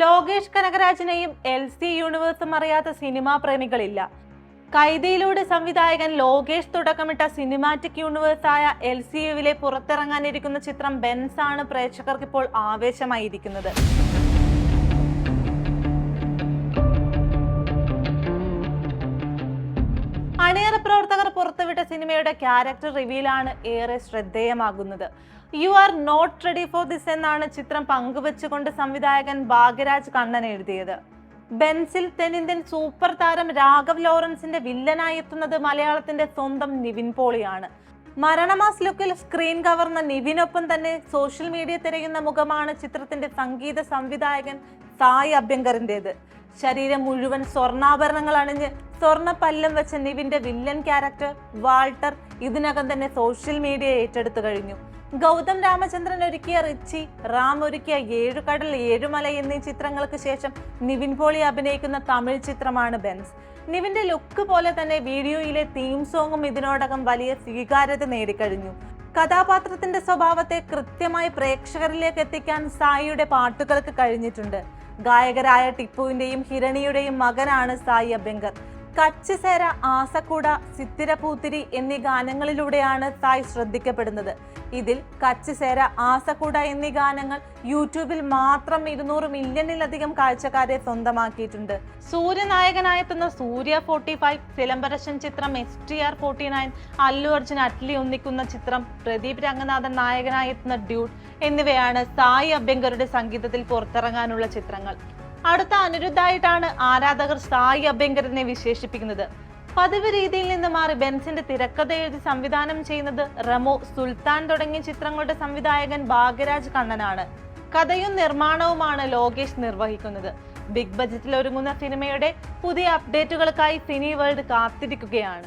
ലോകേഷ് കനകരാജിനെയും L C യൂണിവേഴ്സും അറിയാത്ത സിനിമാ പ്രേമികളില്ല. കൈതയിലൂടെ സംവിധായകൻ ലോകേഷ് തുടക്കമിട്ട സിനിമാറ്റിക് യൂണിവേഴ്സായ എൽ സി യുവിലെ പുറത്തിറങ്ങാനിരിക്കുന്ന ചിത്രം ബെൻസാണ് പ്രേക്ഷകർക്കിപ്പോൾ ആവേശമായിരിക്കുന്നത്. അണിയറ പ്രവർത്തകർ പുറത്തുവിട്ട സിനിമയുടെ ക്യാരക്ടർ റിവീലാണ് ഏറെ ശ്രദ്ധേയമാകുന്നത്. You are not ready for this എന്നാണ് ചിത്രം പങ്കുവെച്ചുകൊണ്ട് സംവിധായകൻ ഭാഗ്യരാജ് കണ്ണൻ എഴുതിയത്. ബെൻസിൽ തെന്നിന്ത്യൻ സൂപ്പർ താരം രാഘവ് ലോറൻസിന്റെ വില്ലനായി എത്തുന്നത് മലയാളത്തിന്റെ സ്വന്തം നിവിൻ പോളിയാണ്. മരണമാസ് ലുക്കിൽ സ്ക്രീൻ കവർന്ന നിവിനൊപ്പം തന്നെ സോഷ്യൽ മീഡിയ തിരയുന്ന മുഖമാണ് ചിത്രത്തിന്റെ സംഗീത സംവിധായകൻ സായ് അഭ്യങ്കറിന്റേത്. ശരീരം മുഴുവൻ സ്വർണാഭരണങ്ങൾ അണിഞ്ഞ് സ്വർണ പല്ലം വെച്ച നിവിന്റെ വില്ലൻ ക്യാരക്ടർ വാൾട്ടർ ഇതിനകം തന്നെ സോഷ്യൽ മീഡിയ ഏറ്റെടുത്തു കഴിഞ്ഞു. ഗൗതം രാമചന്ദ്രൻ ഒരുക്കിയ റിച്ചി റാം ഒരുക്കിയ ഏഴുകടൽ ഏഴുമല എന്നീ ചിത്രങ്ങൾക്ക് ശേഷം നിവിൻ പോളി അഭിനയിക്കുന്ന തമിഴ് ചിത്രമാണ് ബെൻസ്. നിവിന്റെ ലുക്ക് പോലെ തന്നെ വീഡിയോയിലെ തീം സോങ്ങും ഇതിനോടകം വലിയ സ്വീകാര്യത നേടിക്കഴിഞ്ഞു. കഥാപാത്രത്തിന്റെ സ്വഭാവത്തെ കൃത്യമായി പ്രേക്ഷകരിലേക്ക് എത്തിക്കാൻ സായിയുടെ പാട്ടുകൾക്ക് കഴിഞ്ഞിട്ടുണ്ട്. ഗായകരായ ടിപ്പുവിന്റെയും ഹിരണിയുടെയും മകനാണ് സായി അഭ്യങ്കർ. കച്ചിസേര ആസക്കൂട സിത്തിരപൂത്തിരി എന്നീ ഗാനങ്ങളിലൂടെയാണ് തായ് ശ്രദ്ധിക്കപ്പെടുന്നത്. ഇതിൽ കച്ചിസേര ആസക്കൂട എന്നീ ഗാനങ്ങൾ യൂട്യൂബിൽ മാത്രം ഇരുന്നൂറ് മില്യണിലധികം കാഴ്ചക്കാരെ സ്വന്തമാക്കിയിട്ടുണ്ട്. സൂര്യനായകനായെത്തുന്ന സൂര്യ ഫോർട്ടി ഫൈവ് സിലംബരശൻ ചിത്രം S T R forty nine Allu Arjun Atlee ഒന്നിക്കുന്ന ചിത്രം പ്രദീപ് രംഗനാഥൻ നായകനായെത്തുന്ന ഡ്യൂട്ട് എന്നിവയാണ് സായി അഭ്യങ്കറുടെ സംഗീതത്തിൽ പുറത്തിറങ്ങാനുള്ള ചിത്രങ്ങൾ. അടുത്ത അനിരുദ്ധായിട്ടാണ് ആരാധകർ സായി അഭ്യങ്കരനെ വിശേഷിപ്പിക്കുന്നത്. പതിവ് രീതിയിൽ നിന്ന് മാറി ബെൻസിന്റെ തിരക്കഥ എഴുതി സംവിധാനം ചെയ്യുന്നത് റമോ സുൽത്താൻ തുടങ്ങിയ ചിത്രങ്ങളുടെ സംവിധായകൻ ഭാഗ്യരാജ് കണ്ണനാണ്. കഥയും നിർമ്മാണവുമാണ് ലോകേഷ് നിർവഹിക്കുന്നത്. ബിഗ് ബജറ്റിൽ ഒരുങ്ങുന്ന സിനിമയുടെ പുതിയ അപ്ഡേറ്റുകൾക്കായി സിനി വേൾഡ് കാത്തിരിക്കുകയാണ്.